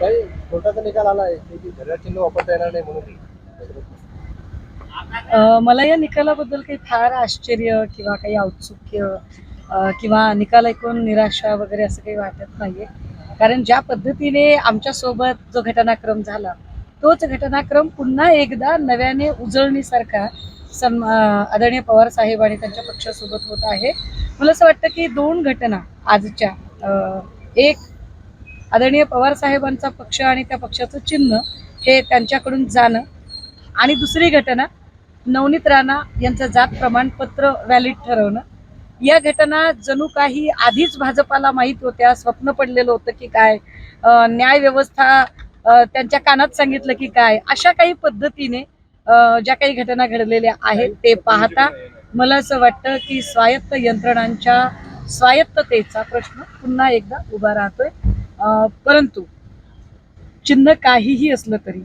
काही कोर्टाचा निकाल आला आहे. की घड्याळ चिन्ह वापरता येणार नाही म्हणून. मला या निकालाबद्दल काही फार आश्चर्य किंवा काही औत्सुक्य किंवा निकाल ऐकून निराशा वगैरे असं काही वाटत नाहीये. कारण ज्या पद्धतीने आमच्यासोबत जो घटनाक्रम झाला तोच घटनाक्रम पुन्हा एकदा नव्याने उजळणीसारखा सम आदरणीय पवार साहेब आणि त्यांच्या पक्षासोबत होत आहे. मला असं वाटतं की दोन घटना आजच्या एक आदरणीय पवार साहेबांचा पक्ष आणि त्या पक्षाचं चिन्ह हे त्यांच्याकडून जाणं. आणि दुसरी घटना नवनीत राणा यांचं जात प्रमाणपत्र व्हॅलिड ठरवणं. या घटना जणू काही आधीच भाजपाला माहीत होत्या स्वप्न पडलेलं होतं की काय न्याय व्यवस्था त्यांच्या कानात सांगितलं की काय अशा काही पद्धतीने ज्या काही घटना घडलेल्या आहेत ते पाहता मला असं वाटतं की स्वायत्त यंत्रणांच्या स्वायत्ततेचा प्रश्न पुन्हा एकदा उभा राहतोय. परंतु चिन्ह काहीही असलं तरी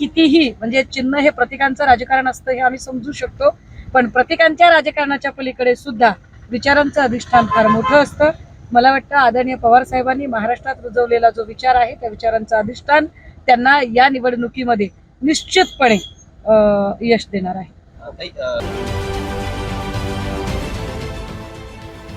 कितीही म्हणजे चिन्ह हे प्रतिकांचं राजकारण असतं हे आम्ही समजू शकतो पण प्रतिकांच्या राजकारणाच्या पलीकडे सुद्धा विचारांचं अधिष्ठान फार मोठं असतं. मला वाटतं आदरणीय पवार साहेबांनी महाराष्ट्रात रुजवलेला जो विचार आहे त्या विचारांचं अधिष्ठान त्यांना या निवडणुकीमध्ये निश्चितपणे यश देणार आहे.